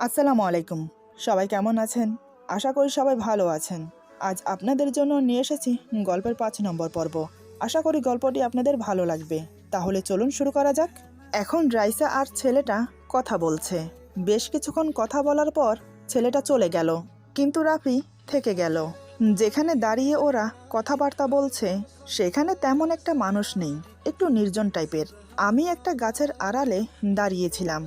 আসসালামু আলাইকুম। সবাই কেমন আছেন? আশা করি সবাই ভালো আছেন। আজ আপনাদের জন্য নিয়ে এসেছি গল্পের পাঁচ নম্বর পর্ব। আশা করি গল্পটি আপনাদের ভালো লাগবে। তাহলে চলুন শুরু করা যাক। এখন রাইসা আর ছেলেটা কথা বলছে। বেশ কিছুক্ষণ কথা বলার পর ছেলেটা চলে গেল, কিন্তু রাফি থেকে গেল। যেখানে দাঁড়িয়ে ওরা কথাবার্তা বলছে, সেখানে তেমন একটা মানুষ নেই, একটু নির্জন টাইপের। আমি একটা গাছের আড়ালে দাঁড়িয়েছিলাম।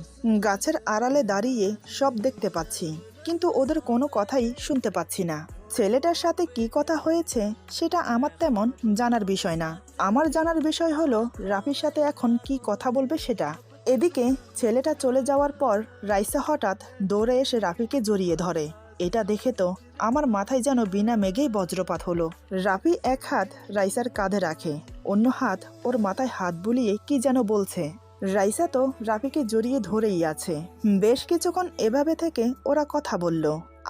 গাছের আড়ালে দাঁড়িয়ে সব দেখতে পাচ্ছি, কিন্তু ওদের কোনো কথাই শুনতে পাচ্ছি না। ছেলেটার সাথে কি কথা হয়েছে, সেটা আমার তেমন জানার বিষয় না। আমার জানার বিষয় হলো, রাফির সাথে এখন কি কথা বলবে সেটা। এদিকে ছেলেটা চলে যাওয়ার পর রাইসা হঠাৎ দৌড়ে এসে রাফিকে জড়িয়ে ধরে। এটা দেখে তো আমার মাথায় যেন বিনা মেঘেই বজ্রপাত হলো। রাফি এক হাত রাইসার কাঁধে রাখে, অন্য হাত ওর মাথায় হাত বুলিয়ে কি যেন বলছে। রাইসা তো রাফিকে জড়িয়ে ধরেই আছে। বেশ কিছুক্ষণ এভাবে থেকে ওরা কথা বলল,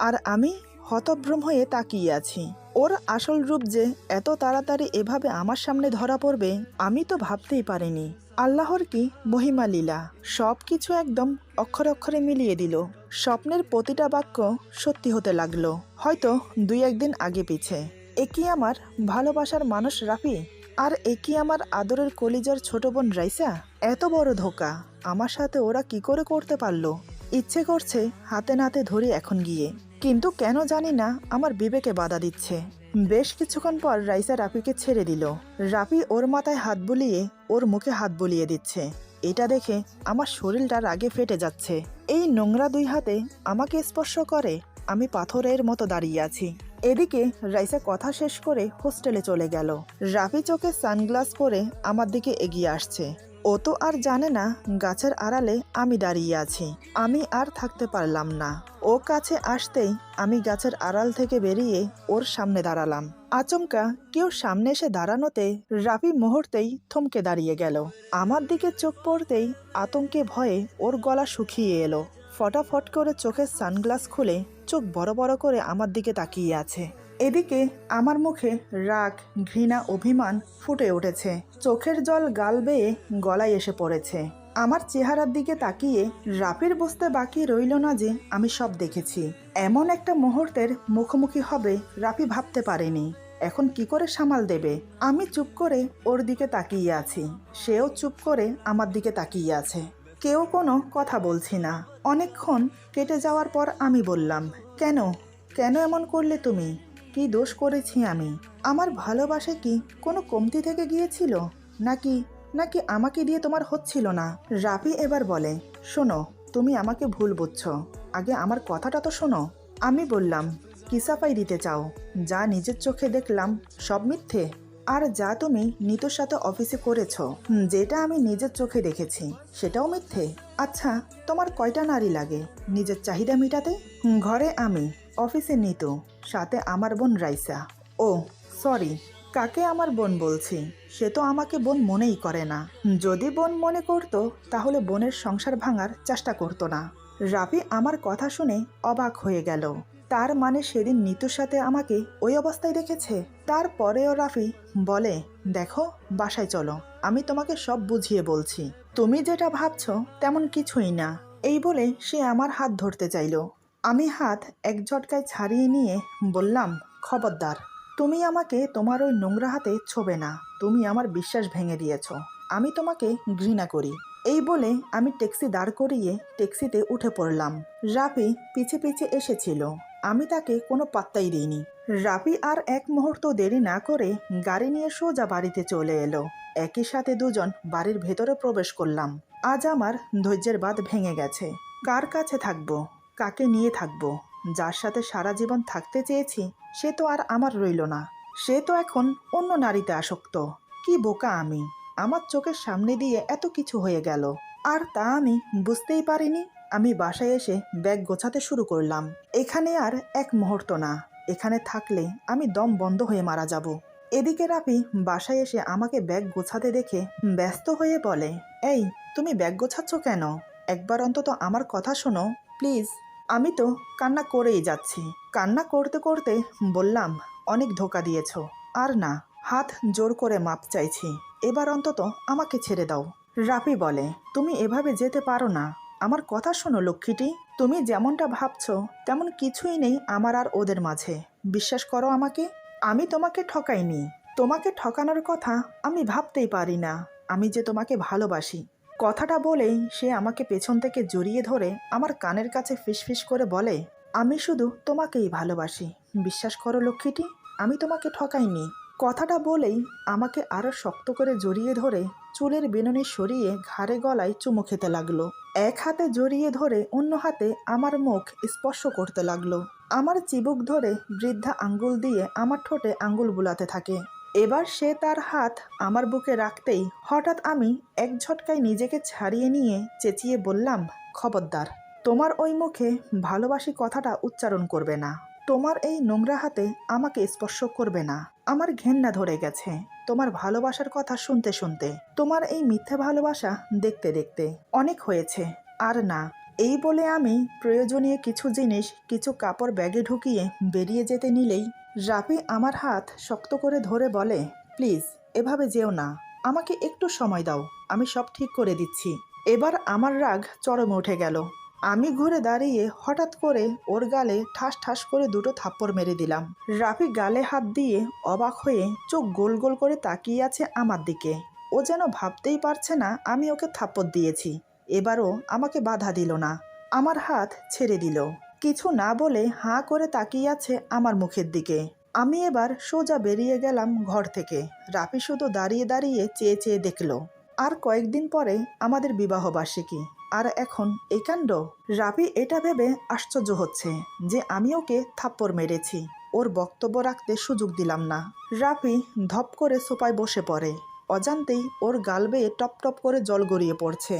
আর আমি হতভ্রম হয়ে তাকিয়ে আছি। ওর আসল রূপ যে এত তাড়াতাড়ি এভাবে আমার সামনে ধরা পড়বে, আমি তো ভাবতেই পারিনি। আল্লাহর কি? মহিমা, লীলা। সব কিছু একদম অক্ষর অক্ষরে মিলিয়ে দিল। স্বপ্নের প্রতিটা বাক্য সত্যি হতে লাগল। হয়তো দুই একদিন আগে পিছে। এ কি আমার ভালোবাসার মানুষ রাফি? আর এ কি আমার আদরের কলিজার ছোট বোন রাইসা? এত বড় ধোকা। আমার সাথে ওরা কি করে করতে পারল? ইচ্ছে করছে হাতে নাতে ধরি এখন গিয়ে। কিন্তু কেন জানি না আমার বিবেকে বাধা দিচ্ছে। বেশ কিছুক্ষণ পর রাইসা রাফিকে ছেড়ে দিল। রাফি ওর মাথায় হাত বুলিয়ে ওর মুখে হাত বুলিয়ে দিচ্ছে। এটা দেখে আমার শরীরটা রাগে ফেটে যাচ্ছে। এই নোংরা দুই হাতে আমাকে স্পর্শ করে, আমি পাথরের মতো দাঁড়িয়ে আছি। এদিকে রাইসা কথা শেষ করে হোস্টেলে চলে গেল। রাফি চোখে সানগ্লাস পরে আমার দিকে এগিয়ে আসছে। ও তো আর জানে না, গাছের আড়ালে আমি দাঁড়িয়ে আছি। আমি আর থাকতে পারলাম না। ও কাছে আসতেই আমি গাছের আড়াল থেকে বেরিয়ে ওর সামনে দাঁড়ালাম। আচমকা কেউ সামনে এসে দাঁড়ানোতে রাফি মুহূর্তেই থমকে দাঁড়িয়ে গেল। আমার দিকে চোখ পড়তেই আতঙ্কে ভয়ে ওর গলা শুকিয়ে এলো। ফটাফট করে চোখের সানগ্লাস খুলে চোখ বড় বড় করে আমার দিকে তাকিয়ে আছে। এদিকে আমার মুখে রাগ, ঘৃণা, অভিমান ফুটে উঠেছে। চোখের জল গাল বেয়ে গলায় এসে পড়েছে। আমার চেহারার দিকে তাকিয়ে রাফির বুঝতে বাকি রইল না যে আমি সব দেখেছি। এমন একটা মুহূর্তের মুখোমুখি হবে রাফি ভাবতে পারেনি। এখন কি করে সামাল দেবে? আমি চুপ করে ওর দিকে তাকিয়ে আছি। সেও চুপ করে আমার দিকে তাকিয়ে আছে। কেউ কোনো কথা বলছি না। অনেকক্ষণ কেটে যাওয়ার পর আমি বললাম, কেন? কেন এমন করলে তুমি? কি দোষ করেছি আমি? আমার ভালোবাসা কি কোনো কমতি থেকে গিয়েছিল? নাকি নাকি আমাকে দিয়ে তোমার হচ্ছিল না? রাফি এবার বলে, শোনো, তুমি আমাকে ভুল বুঝছ। আগে আমার কথাটা তো শোনো। আমি বললাম, কিসাফাই দিতে চাও। যা নিজের চোখে দেখলাম, সব মিথ্যে। আর যা তুমি নিতোর সাথে অফিসে করেছ যেটা আমি নিজের চোখে দেখেছি, সেটাও মিথ্যে। আচ্ছা তোমার কয়টা নারী লাগে? নিজের চাহিদা মেটাতে? ঘরে আমি, অফিসে নিতু, সাথে আমার বোন রাইসা। ও, সরি কাকে আমার বোন বলছি? সে তো আমাকে বোন মনেই করে না। যদি বোন মনে করতো, তাহলে বোনের সংসার ভাঙার চেষ্টা করতো না। রাফি আমার কথা শুনে অবাক হয়ে গেল। তার মানে সেদিন নিতুর সাথে আমাকে ওই অবস্থায় দেখেছে তারপরেও রাফি বলে, দেখো, বাসায় চলো। আমি তোমাকে সব বুঝিয়ে বলছি। তুমি যেটা ভাবছ, তেমন কিছুই না। এই বলে সে আমার হাত ধরতে চাইলো। আমি হাত এক ঝটকায় ছাড়িয়ে নিয়ে বললাম, খবরদার। তুমি আমাকে তোমার ওই নোংরা হাতে ছোবে না। তুমি আমার বিশ্বাস ভেঙে দিয়েছ। আমি তোমাকে ঘৃণা করি। এই বলে আমি ট্যাক্সি দাঁড় করিয়ে ট্যাক্সিতে উঠে পড়লাম। রাফি পিছে পিছে এসেছিল। আমি তাকে কোনো পাত্তাই দিইনি। রাফি আর এক মুহূর্ত দেরি না করে গাড়ি নিয়ে সোজা বাড়িতে চলে এলো। একই সাথে দুজন বাড়ির ভেতরে প্রবেশ করলাম। আজ আমার ধৈর্যের বাঁধ ভেঙে গেছে। কার কাছে থাকব? কাকে নিয়ে থাকব? যার সাথে সারা জীবন থাকতে চেয়েছি সে তো আর আমার রইল না। সে তো এখন অন্য নারীতে আসক্ত। কি বোকা আমি। আমার চোখের সামনে দিয়ে এত কিছু হয়ে গেল। আর তা আমি বুঝতেই পারিনি। আমি বাসায় এসে ব্যাগ গোছাতে শুরু করলাম। এখানে আর এক মুহূর্ত না। এখানে থাকলে আমি দম বন্ধ হয়ে মারা যাব। এদিকে রাফি বাসায় এসে আমাকে ব্যাগ গোছাতে দেখে ব্যস্ত হয়ে বলে, এই, তুমি ব্যাগ গোছাচ্ছ কেন? একবার অন্তত আমার কথা শোনো, প্লিজ। আমি তো কান্না করেই যাচ্ছি। কান্না করতে করতে বললাম, অনেক ধোকা দিয়েছ। আর না, হাত জোর করে মাপ চাইছি। এবার অন্তত আমাকে ছেড়ে দাও। রাফি বলে, তুমি এভাবে যেতে পারো না। আমার কথা শোনো, লক্ষ্মীটি। তুমি যেমনটা ভাবছ, তেমন কিছুই নেই আমার আর ওদের মাঝে। বিশ্বাস করো আমাকে? আমি তোমাকে ঠকাইনি। তোমাকে ঠকানোর কথা আমি ভাবতেই পারি না। আমি যে তোমাকে ভালোবাসি কথাটা বলেই সে আমাকে পেছন থেকে জড়িয়ে ধরে আমার কানের কাছে ফিসফিস করে বলে, আমি শুধু তোমাকেই ভালোবাসি। বিশ্বাস করো লক্ষ্মীটি, আমি তোমাকে ঠকাইনি। কথাটা বলেই আমাকে আরও শক্ত করে জড়িয়ে ধরে চুলের বেনুনি সরিয়ে ঘাড়ে গলায় চুমু খেতে লাগল। এক হাতে জড়িয়ে ধরে অন্য হাতে আমার মুখ স্পর্শ করতে লাগল। আমার চিবুক ধরে বৃদ্ধা আঙ্গুল দিয়ে আমার ঠোঁটে আঙ্গুল বুলাতে থাকে। এবার সে তার হাত আমার বুকে রাখতেই হঠাৎ আমি এক ঝটকায় নিজেকে ছাড়িয়ে নিয়ে চেঁচিয়ে বললাম, খবরদার, তোমার ওই মুখে ভালোবাসি কথাটা উচ্চারণ করবে না। তোমার এই নোংরা হাতে আমাকে স্পর্শ করবে না। আমার ঘেন্না ধরে গেছে। তোমার ভালোবাসার কথা শুনতে শুনতে, তোমার এই মিথ্যে ভালোবাসা দেখতে দেখতে অনেক হয়েছে। আর না, এই বলে আমি প্রয়োজনীয় কিছু জিনিস, কিছু কাপড় ব্যাগে ঢুকিয়ে বেরিয়ে যেতে নিলেই রাপি আমার হাত শক্ত করে ধরে বলে, প্লিজ, এভাবে যেও না। আমাকে একটু সময় দাও। আমি সব ঠিক করে দিচ্ছি। এবার আমার রাগ চরমে উঠে গেল। আমি ঘুরে দাঁড়িয়ে হঠাৎ করে ওর গালে ঠাস ঠাস করে দুটো থাপ্পড় মেরে দিলাম। রাফি গালে হাত দিয়ে অবাক হয়ে চোখ গোল গোল করে তাকিয়ে আছে আমার দিকে। ও যেন ভাবতেই পারছে না আমি ওকে থাপ্পড় দিয়েছি। এবারও আমাকে বাধা দিল না। আমার হাত ছেড়ে দিল। কিছু না বলে হাঁ করে তাকিয়ে আছে আমার মুখের দিকে। আমি এবার সোজা বেরিয়ে গেলাম ঘর থেকে। রাফি শুধু দাঁড়িয়ে দাঁড়িয়ে চেয়ে চেয়ে দেখল। আর কয়েকদিন পরে আমাদের বিবাহ বার্ষিকী। আর এখন এই কাণ্ড? রাবি এটা ভেবে আশ্চর্য হচ্ছে যে আমি ওকে থাপ্পড় মেরেছি। ওর বক্তব্য রাখতে সুযোগ দিলাম না। রাফি ধপ করে সোপায় বসে পড়ে। অজান্তেই ওর গাল বেয়ে টপ টপ করে জল গড়িয়ে পড়ছে।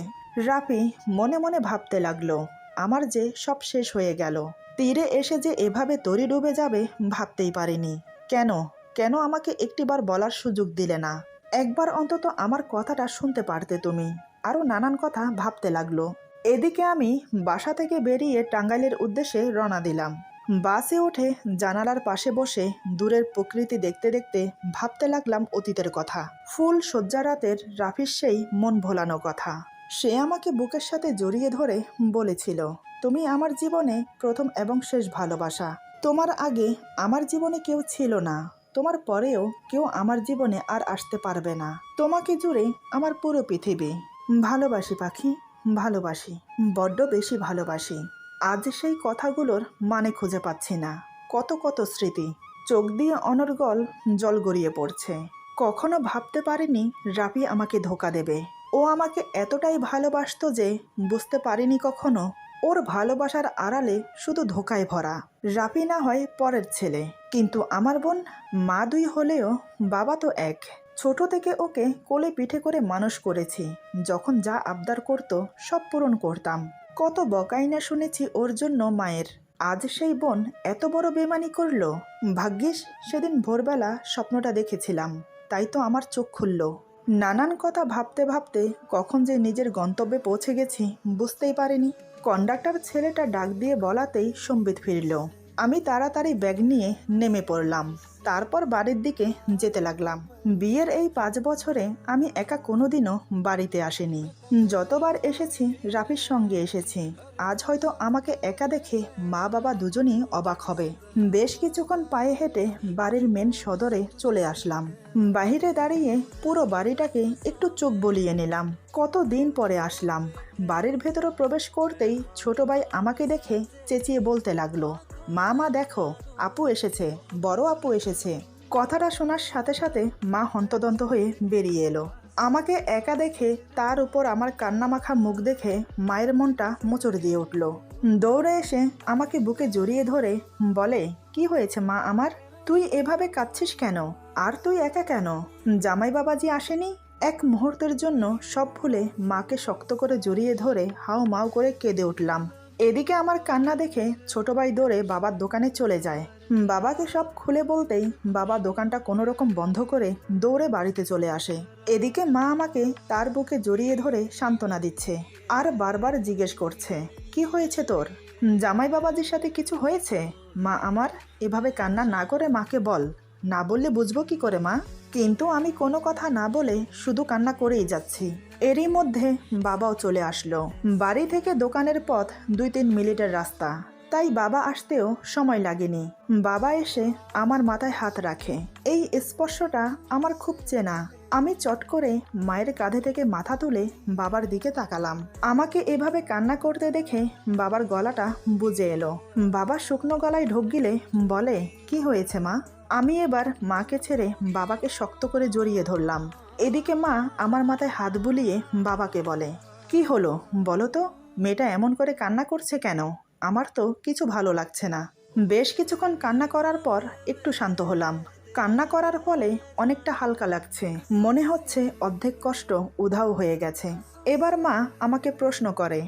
রাফি মনে মনে ভাবতে লাগল আমার যে সব শেষ হয়ে গেল। তীরে এসে যে এভাবে তরি ডুবে যাবে, ভাবতেই পারিনি। কেন? কেন আমাকে একটিবার বলার সুযোগ দিলে না? একবার অন্তত আমার কথাটা শুনতে পারতে তুমি। আরও নানান কথা ভাবতে লাগল। এদিকে আমি বাসা থেকে বেরিয়ে টাঙ্গাইলের উদ্দেশ্যে রওনা দিলাম। বাসে উঠে জানালার পাশে বসে দূরের প্রকৃতি দেখতে দেখতে ভাবতে লাগলাম অতীতের কথা। ফুল শয্যা রাতের রাফির সেই মন ভোলানো কথা। সে আমাকে বুকের সাথে জড়িয়ে ধরে বলেছিল, তুমি আমার জীবনে প্রথম এবং শেষ ভালোবাসা। তোমার আগে আমার জীবনে কেউ ছিল না। তোমার পরেও কেউ আমার জীবনে আর আসতে পারবে না। তোমাকে জুড়ে আমার পুরো পৃথিবী। ভালোবাসি পাখি, ভালোবাসি। বড্ড বেশি ভালোবাসি। আজ সেই কথাগুলোর মানে খুঁজে পাচ্ছি না। কত কত স্মৃতি। চোখ দিয়ে অনর্গল জল গড়িয়ে পড়ছে। কখনো ভাবতে পারিনি রাপি আমাকে ধোকা দেবে। ও আমাকে এতটাই ভালোবাসতো যে বুঝতে পারিনি কখনো। ওর ভালোবাসার আড়ালে শুধু ধোকায় ভরা। রাপি না হয় পরের ছেলে। কিন্তু আমার বোন মা দুই হলেও বাবা তো এক। ছোট থেকে ওকে কোলে পিঠে করে মানুষ করেছি। যখন যা আবদার করত সব পূরণ করতাম। কত বকাই না শুনেছি ওর জন্য মায়ের। আজ সেই বোন এত বড় বেমানি করল। ভাগ্যিস সেদিন ভোরবেলা স্বপ্নটা দেখেছিলাম। তাই তো আমার চোখ খুলল। নানান কথা ভাবতে ভাবতে কখন যে নিজের গন্তব্যে পৌঁছে গেছি বুঝতেই পারিনি। কন্ডাক্টর ছেলেটা ডাক দিয়ে বলাতেই সম্বিত ফিরল। আমি তাড়াতাড়ি ব্যাগ নিয়ে নেমে পড়লাম। তারপর বাড়ির দিকে যেতে লাগলাম। বিয়ের এই পাঁচ বছরে আমি একা কোনোদিনও বাড়িতে আসিনি। যতবার এসেছি, রাফির সঙ্গে এসেছি। আজ হয়তো আমাকে একা দেখে মা বাবা দুজনই অবাক হবে। বেশ কিছুক্ষণ পায়ে হেঁটে বাড়ির মেন সদরে চলে আসলাম। বাহিরে দাঁড়িয়ে পুরো বাড়িটাকে একটু চোখ বলিয়ে নিলাম। কত দিন পরে আসলাম। বাড়ির ভেতরে প্রবেশ করতেই ছোট ভাই আমাকে দেখে চেঁচিয়ে বলতে লাগল মা মা, দেখো, আপু এসেছে, বড় আপু এসেছে। কথাটা শোনার সাথে সাথে মা হন্তদন্ত হয়ে বেরিয়ে এলো। আমাকে একা দেখে, তার উপর আমার কান্নামাখা মুখ দেখে মায়ের মনটা মোচড় দিয়ে উঠল। দৌড়ে এসে আমাকে বুকে জড়িয়ে ধরে বলে, কি হয়েছে মা আমার? তুই এভাবে কাঁদছিস কেন? আর তুই একা কেন? জামাই বাবাজি আসেনি? এক মুহূর্তের জন্য সব ভুলে মাকে শক্ত করে জড়িয়ে ধরে হাও মাও করে কেঁদে উঠলাম। এদিকে আমার কান্না দেখে ছোট ভাই দৌড়ে বাবার দোকানে চলে যায়। বাবাকে সব খুলে বলতেই বাবা দোকানটা কোনো রকম বন্ধ করে দৌড়ে বাড়িতে চলে আসে। এদিকে মা আমাকে তার বুকে জড়িয়ে ধরে সান্ত্বনা দিচ্ছে আর বারবার জিজ্ঞেস করছে, কি হয়েছে তোর? জামাই বাবাজির সাথে কিছু হয়েছে? মা আমার, এভাবে কান্না না করে মাকে বল। না বললে বুঝব কি করে মা? কিন্তু আমি কোনো কথা না বলে শুধু কান্না করেই যাচ্ছি। এরই মধ্যে বাবাও চলে আসলো। বাড়ি থেকে দোকানের পথ দুই তিন মিনিটের রাস্তা। তাই বাবা আসতেও সময় লাগেনি। বাবা এসে আমার মাথায় হাত রাখে। এই স্পর্শটা আমার খুব চেনা। আমি চট করে মায়ের কাঁধে থেকে মাথা তুলে বাবার দিকে তাকালাম। আমাকে এভাবে কান্না করতে দেখে বাবার গলাটা বুঝে এলো। বাবা শুকনো গলায় ঢোক গিলে বলে, কি হয়েছে মা? আমি এবার মাকে ছেড়ে বাবাকে শক্ত করে জড়িয়ে ধরলাম। এদিকে মা আমার মাথায় হাত বুলিয়ে বাবাকে বলে, কি হলো? বলো তো, মেয়েটা এমন করে কান্না করছে কেন? আমার তো কিছু ভালো লাগছে না। বেশ কিছুক্ষণ কান্না করার পর একটু শান্ত হলাম। কান্না করার ফলে অনেকটা হালকা লাগছে। মনে হচ্ছে অর্ধেক কষ্ট উধাও হয়ে গেছে। এবার মা আমাকে প্রশ্ন করে,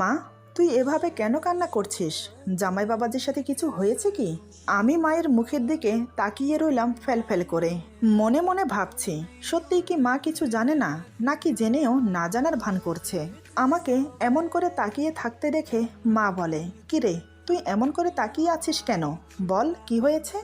মা তুই এভাবে কেন কান্না করছিস? জামাই বাবাজির সাথে কিছু হয়েছে কি? আমি মায়ের মুখের দিকে তাকিয়ে রইলাম ফেল ফেল করে। মনে মনে ভাবছি, সত্যিই কি মা কিছু জানে না, নাকি জেনেও না জানার ভান করছে? আমাকে এমন করে তাকিয়ে থাকতে দেখে মা বলে কিরে তুই এমন করে তাকিয়ে আছিস কেন? বল, কি হয়েছে?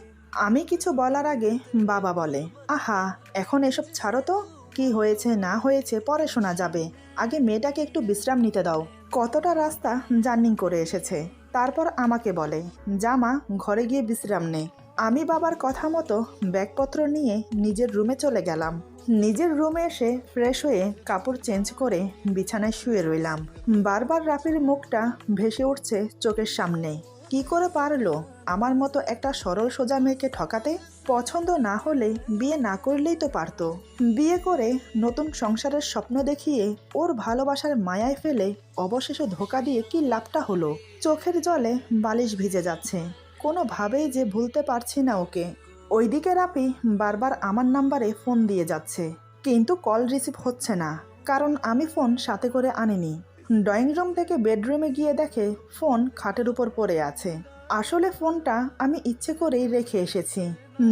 আমি কিছু বলার আগে বাবা বলে, আহা, এখন এসব ছাড়ো তো। কি হয়েছে, না হয়েছে, পরে শোনা যাবে। আগে মেয়েটাকে একটু বিশ্রাম নিতে দাও। কতটা রাস্তা জার্নিং করে এসেছে? তারপর আমাকে বলে জামা ঘরে গিয়ে বিশ্রাম নে। আমি বাবার কথা মতো ব্যাগপত্র নিয়ে নিজের রুমে চলে গেলাম। নিজের রুমে এসে ফ্রেশ হয়ে কাপড় চেঞ্জ করে বিছানায় শুয়ে রইলাম। বারবার রাফির মুখটা ভেসে উঠছে চোখের সামনে। কি করে পারল? আমার মতো একটা সরল সোজা মেয়েকে ঠকাতে? পছন্দ না হলে বিয়ে না করলেই তো পারতো। বিয়ে করে নতুন সংসারের স্বপ্ন দেখিয়ে ওর ভালোবাসার মায়ায় ফেলে অবশেষে ধোকা দিয়ে কি লাভটা হলো? চোখের জলে বালিশ ভিজে যাচ্ছে। কোনোভাবেই যে ভুলতে পারছি না ওকে। ওইদিকে রাপি বারবার আমার নাম্বারে ফোন দিয়ে যাচ্ছে। কিন্তু কল রিসিভ হচ্ছে না। কারণ আমি ফোন সাথে করে আনিনি। ড্রয়িং রুম থেকে বেডরুমে গিয়ে দেখে ফোন খাটের উপর পড়ে আছে। আসলে ফোনটা আমি ইচ্ছে করেই রেখে এসেছি,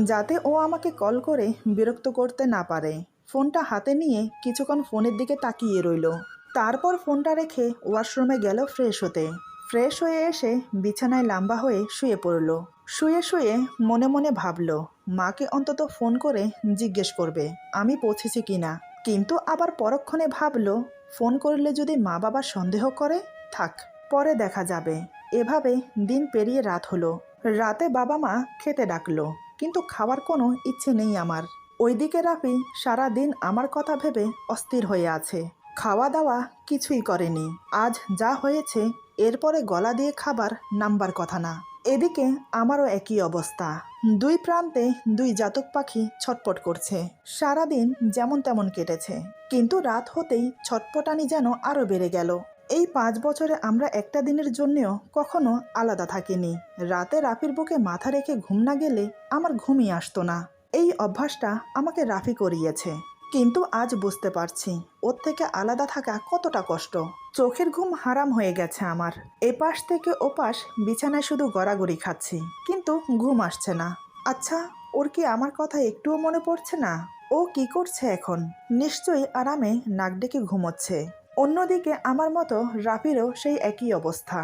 যাতে ও আমাকে কল করে বিরক্ত করতে না পারে। ফোনটা হাতে নিয়ে কিছুক্ষণ ফোনের দিকে তাকিয়ে রইল। তারপর ফোনটা রেখে ওয়াশরুমে গেল ফ্রেশ হতে। ফ্রেশ হয়ে এসে বিছানায় লম্বা হয়ে শুয়ে পড়ল। শুয়ে শুয়ে মনে মনে ভাবল, মাকে অন্তত ফোন করে জিজ্ঞেস করবে, আমি পৌঁছেছি কিনা? কিন্তু আবার পরক্ষণে ভাবলো ফোন করলে যদি মা বাবা সন্দেহ করে, থাক, পরে দেখা যাবে। এভাবে দিন পেরিয়ে রাত হলো। রাতে বাবা মা খেতে ডাকলো, কিন্তু খাওয়ার কোনো ইচ্ছে নেই আমার। ওইদিকে রাফি সারা দিন আমার কথা ভেবে অস্থির হয়ে আছে। খাওয়া দাওয়া কিছুই করেনি। আজ যা হয়েছে, এরপরে গলা দিয়ে খাবার নাম্বার কথা না। এদিকে আমারও একই অবস্থা। দুই প্রান্তে দুই জাতক পাখি ছটপট করছে। সারাদিন যেমন তেমন কেটেছে। কিন্তু রাত হতেই ছটপটানি যেন আরও বেড়ে গেল। এই পাঁচ বছরে আমরা একটা দিনের জন্যেও কখনো আলাদা থাকিনি। রাতে রাফির বুকে মাথা রেখে ঘুম না গেলে আমার ঘুমই আসতো না। এই অভ্যাসটা আমাকে রাফি করিয়েছে। কিন্তু আজ বুঝতে পারছি, ওর থেকে আলাদা থাকা কতটা কষ্ট। চোখের ঘুম হারাম হয়ে গেছে আমার। এপাশ থেকে ওপাশ বিছানায় শুধু গড়াগড়ি খাচ্ছি, কিন্তু ঘুম আসছে না। আচ্ছা ওর কি আমার কথা একটুও মনে পড়ছে না? ও কি করছে এখন? নিশ্চয়ই আরামে নাক ডেকে ঘুমোচ্ছে। অন্যদিকে আমার মতো রাফিরও সেই একই অবস্থা।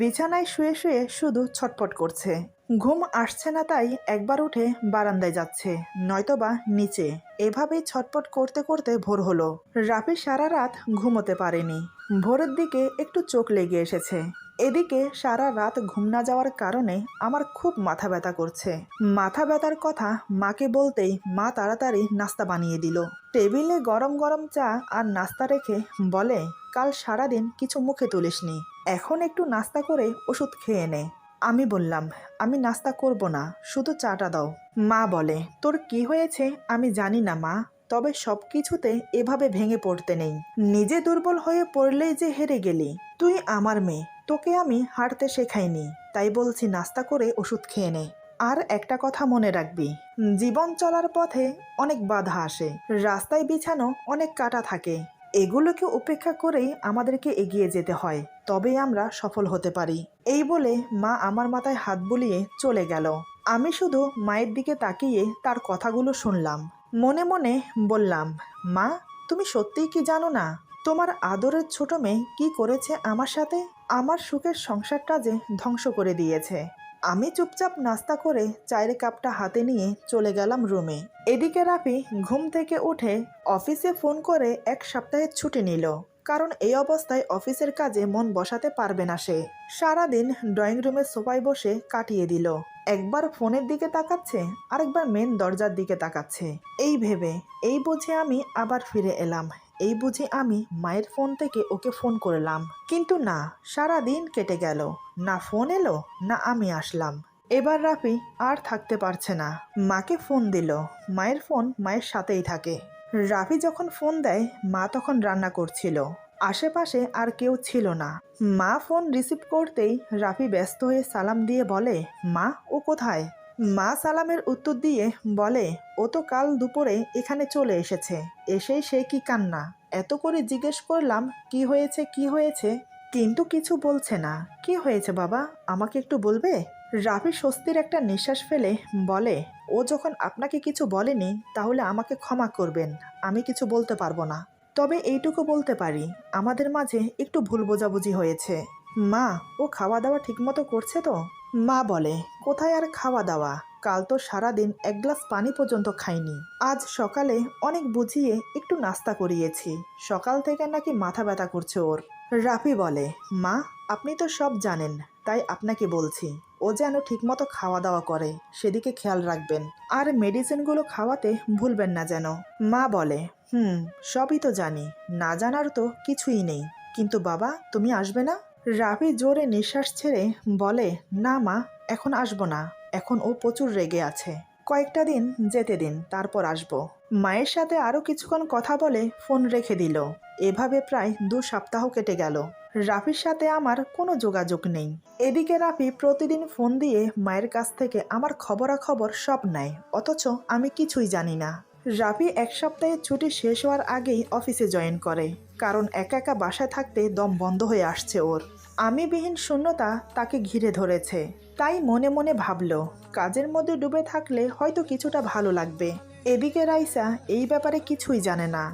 বিছানায় শুয়ে শুয়ে শুধু ছটপট করছে। ঘুম আসছে না তাই একবার উঠে বারান্দায় যাচ্ছে, নয়তোবা নিচে। এভাবেই ছটপট করতে করতে ভোর হলো। রাফি সারা রাত ঘুমোতে পারেনি। ভোরের দিকে একটু চোখ লেগে এসেছে। এদিকে সারা রাত ঘুম না যাওয়ার কারণে আমার খুব মাথা ব্যথা করছে। মাথা ব্যথার কথা মাকে বলতেই মা তাড়াতাড়ি নাস্তা বানিয়ে দিল। টেবিলে গরম গরম চা আর নাস্তা রেখে বলে, কাল সারাদিন কিছু মুখে তুলিসনি। এখন একটু নাস্তা করে ওষুধ খেয়ে নে। আমি বললাম, আমি নাস্তা করব না, শুধু চাটা দাও। মা বলে, তোর কি হয়েছে? আমি জানি না মা, তবে সব কিছুতে এভাবে ভেঙে পড়তে নেই। নিজে দুর্বল হয়ে পড়লেই যে হেরে গেলি। তুই আমার মেয়ে, তোকে আমি হাঁটতে শেখাইনি, তাই বলছি নাস্তা করে ওষুধ খেয়ে নে। আর একটা কথা মনে রাখবি, জীবন চলার পথে অনেক বাধা আসে। রাস্তায় বিছানো অনেক কাটা থাকে। এগুলোকে উপেক্ষা করেই আমাদেরকে এগিয়ে যেতে হয়, তবেই আমরা সফল হতে পারি। এই বলে মা আমার মাথায় হাত বুলিয়ে চলে গেল। আমি শুধু মায়ের দিকে তাকিয়ে তার কথাগুলো শুনলাম। মনে মনে বললাম, মা, তুমি সত্যিই কি জানো না, তোমার আদরের ছোট মেয়ে কি করেছে আমার সাথে? আমার সুখের সংসারটা যে ধ্বংস করে দিয়েছে। আমি চুপচাপ নাস্তা করে চায়ের কাপটা হাতে নিয়ে চলে গেলাম রুমে। এদিকে রাফি ঘুম থেকে উঠে অফিসে ফোন করে এক সপ্তাহের ছুটি নিল, কারণ এই অবস্থায় অফিসের কাজে মন বসাতে পারবে না সে। সারাদিন ড্রয়িং রুমের সোফায় বসে কাটিয়ে দিল। একবার ফোনের দিকে তাকাচ্ছে, আরেকবার মেন দরজার দিকে তাকাচ্ছে। এই ভেবে, এই বুঝে আমি আবার ফিরে এলাম। এই বুঝে আমি মায়ের ফোন থেকে ওকে ফোন করলাম। কিন্তু না সারা দিন কেটে গেল। না ফোন এলো, না আমি আসলাম। এবার রাফি আর থাকতে পারছে না। মাকে ফোন দিল। মায়ের ফোন মায়ের সাথেই থাকে। রাফি যখন ফোন দেয়, মা তখন রান্না করছিল। আশেপাশে আর কেউ ছিল না। মা ফোন রিসিভ করতেই রাফি ব্যস্ত হয়ে সালাম দিয়ে বলে, মা, ও কোথায়? মা সালামের উত্তর দিয়ে বলে, ও তো কাল দুপুরে এখানে চলে এসেছে। এসেই সে কি কান্না? এত করে জিজ্ঞেস করলাম, কি হয়েছে কি হয়েছে? কিন্তু কিছু বলছে না। কি হয়েছে বাবা? আমাকে একটু বলবে? রাফি স্বস্তির একটা নিঃশ্বাস ফেলে বলে, ও যখন আপনাকে কিছু বলেনি, তাহলে আমাকে ক্ষমা করবেন। আমি কিছু বলতে পারব না। তবে এইটুকু বলতে পারি, আমাদের মাঝে একটু ভুল বোঝাবুঝি হয়েছে। মা, ও খাওয়া দাওয়া ঠিকমতো করছে তো? মা বলে, কোথায় আর খাওয়া দাওয়া? কাল তো সারাদিন এক গ্লাস পানি পর্যন্ত খাইনি। আজ সকালে অনেক বুঝিয়ে একটু নাস্তা করিয়েছি। সকাল থেকে নাকি মাথা ব্যথা করছে ওর। রাফি বলে, মা, আপনি তো সব জানেন, তাই আপনাকে বলছি, ও যেন ঠিকমতো খাওয়া দাওয়া করে, সেদিকে খেয়াল রাখবেন। আর মেডিসিনগুলো খাওয়াতে ভুলবেন না যেন। মা বলে, হুম, সবই তো জানি, না জানার তো কিছুই নেই। কিন্তু বাবা, তুমি আসবে না? রাফি জোরে নিঃশ্বাস ছেড়ে বলে, না মা, এখন আসব না। এখন ও প্রচুর রেগে আছে। কয়েকটা দিন যেতে দিন, তারপর আসব। মায়ের সাথে আরও কিছুক্ষণ কথা বলে ফোন রেখে দিল। এভাবে প্রায় দু সপ্তাহ কেটে গেল। রাফির সাথে আমার কোনো যোগাযোগ নেই। এদিকে রাফি প্রতিদিন ফোন দিয়ে মায়ের কাছ থেকে আমার খবরাখবর সব নেয়। অথচ আমি কিছুই জানি না। রাফি এক সপ্তাহের ছুটি শেষ হওয়ার আগেই অফিসে জয়েন করে, কারণ একা একা বাসায় থাকতে দম বন্ধ হয়ে আসছে ওর। আমি বিহীন শূন্যতা তাকে ঘিরে ধরেছে। তাই মনে মনে ভাবলো, কাজের মধ্যে ডুবে থাকলে হয়তো কিছুটা ভালো লাগবে। এদিকে রাইসা এই ব্যাপারে কিছুই জানে না।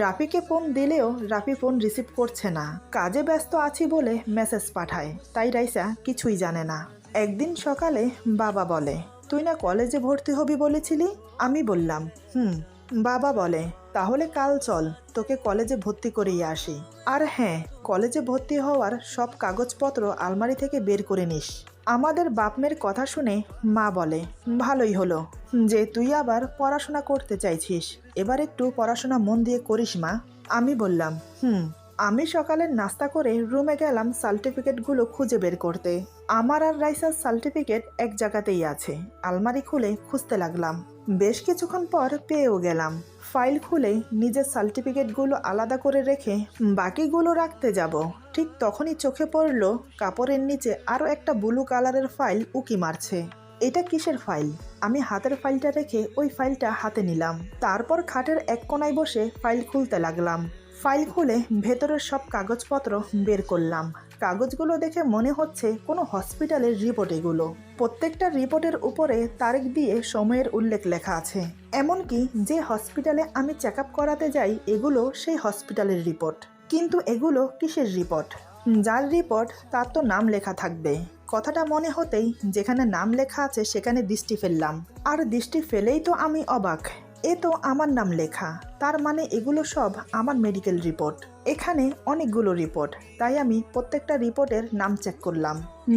রাফিকে ফোন দিলেও রাফি ফোন রিসিভ করছে না। কাজে ব্যস্ত আছি বলে মেসেজ পাঠায়, তাই রাইসা কিছুই জানে না। একদিন সকালে বাবা বলে তুই না কলেজে ভর্তি হবি বলেছিলি? আমি বললাম, হুম, বাবা বলে, তাহলে কাল চল, তোকে কলেজে ভর্তি করিয়ে আসি। আর হ্যাঁ কলেজে ভর্তি হওয়ার সব কাগজপত্র আলমারি থেকে বের করে নিস। আমাদের বাপমের কথা শুনে মা বলে, ভালোই হলো, যে তুই আবার পড়াশোনা করতে চাইছিস, এবার একটু পড়াশোনা মন দিয়ে করিস মা। আমি বললাম, হুম আমি সকালে নাস্তা করে রুমে গেলাম সার্টিফিকেটগুলো খুঁজে বের করতে। আমার আর রাইসার সার্টিফিকেট এক জায়গাতেই আছে। আলমারি খুলে খুঁজতে লাগলাম। বেশ কিছুক্ষণ পর পেয়েও গেলাম। ফাইল খুলে নিজের সার্টিফিকেটগুলো আলাদা করে রেখে বাকিগুলো রাখতে যাব। ঠিক তখনই চোখে পড়ল কাপড়ের নিচে আরও একটা ব্লু কালারের ফাইল উকি মারছে। এটা কিসের ফাইল? আমি হাতের ফাইলটা রেখে ওই ফাইলটা হাতে নিলাম। তারপর খাটের এক কোনায় বসে ফাইল খুলতে লাগলাম। ফাইল খুলে ভেতরের সব কাগজপত্র বের করলাম। কাগজগুলো দেখে মনে হচ্ছে কোনো হসপিটালের রিপোর্ট এগুলো প্রত্যেকটা রিপোর্টের উপরে তারিখ দিয়ে সময়ের উল্লেখ লেখা আছে। এমনকি যে হসপিটালে আমি চেক করাতে যাই, এগুলো সেই হসপিটালের রিপোর্ট। কিন্তু এগুলো কিসের রিপোর্ট? যার রিপোর্ট, তার তো নাম লেখা থাকবে। কথাটা মনে হতেই যেখানে নাম লেখা আছে, সেখানে দৃষ্টি ফেললাম। আর দৃষ্টি ফেলেই তো আমি অবাক। এ তো আমার নাম লেখা। তার মানে এগুলো সব আমার মেডিকেল রিপোর্ট এখানে অনেকগুলো রিপোর্ট তাই আমি প্রত্যেকটা রিপোর্টের নাম চেক করলাম।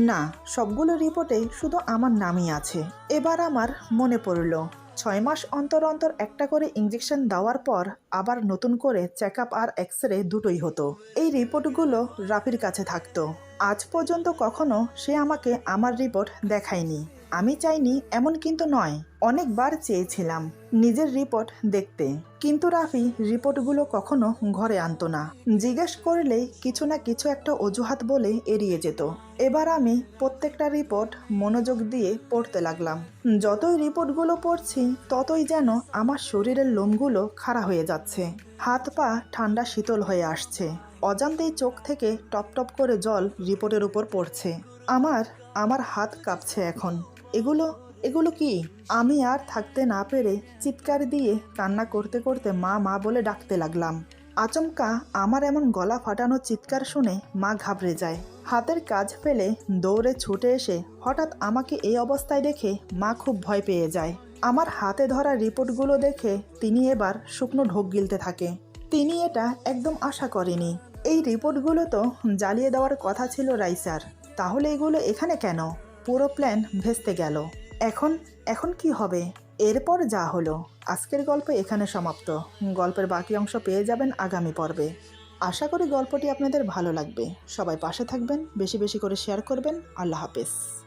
না, সবগুলো রিপোর্টে শুধু আমার নামই আছে। এবার আমার মনে পড়ল, ছয় মাস অন্তর অন্তর একটা করে ইঞ্জেকশন দেওয়ার পর আবার নতুন করে চেক আর এক্স রে দুটোই হতো। এই রিপোর্টগুলো রাফির কাছে থাকতো। আজ পর্যন্ত কখনো সে আমাকে আমার রিপোর্ট দেখায়নি। আমি চাইনি এমন কিন্তু নয়, অনেকবার চেয়েছিলাম নিজের রিপোর্ট দেখতে। কিন্তু রাফি রিপোর্টগুলো কখনো ঘরে আনতো না। জিজ্ঞেস করলেই কিছু না কিছু একটা অজুহাত বলে এড়িয়ে যেত। এবার আমি প্রত্যেকটা রিপোর্ট মনোযোগ দিয়ে পড়তে লাগলাম। যতই রিপোর্টগুলো পড়ছি, ততই যেন আমার শরীরের লোমগুলো খাড়া হয়ে যাচ্ছে। হাত পা ঠান্ডা শীতল হয়ে আসছে। অজান্তেই চোখ থেকে টপ টপ করে জল রিপোর্টের উপর পড়ছে। আমার আমার হাত কাঁপছে এখন। এগুলো এগুলো কি? আমি আর থাকতে না পেরে চিৎকার দিয়ে কান্না করতে করতে মা মা বলে ডাকতে লাগলাম। আচমকা আমার এমন গলা ফাটানো চিৎকার শুনে মা ঘাবড়ে যায়। হাতের কাজ ফেলে দৌড়ে ছুটে এসে হঠাৎ আমাকে এই অবস্থায় দেখে মা খুব ভয় পেয়ে যায়। আমার হাতে ধরা রিপোর্টগুলো দেখে তিনি এবার শুকনো ঢোক গিলতে থাকে। তিনি এটা একদম আশা করেনি। এই রিপোর্টগুলো তো জ্বালিয়ে দেওয়ার কথা ছিল রাইসার। তাহলে এগুলো এখানে কেন? পুরো প্ল্যান ভেস্তে গেল। এখন এখন কি হবে? এরপর যা হলো। আজকের গল্প এখানে সমাপ্ত। গল্পের বাকি অংশ পেয়ে যাবেন আগামী পর্বে। আশা করি গল্পটি আপনাদের ভালো লাগবে। সবাই পাশে থাকবেন, বেশি বেশি করে শেয়ার করবেন। আল্লাহ হাফেজ।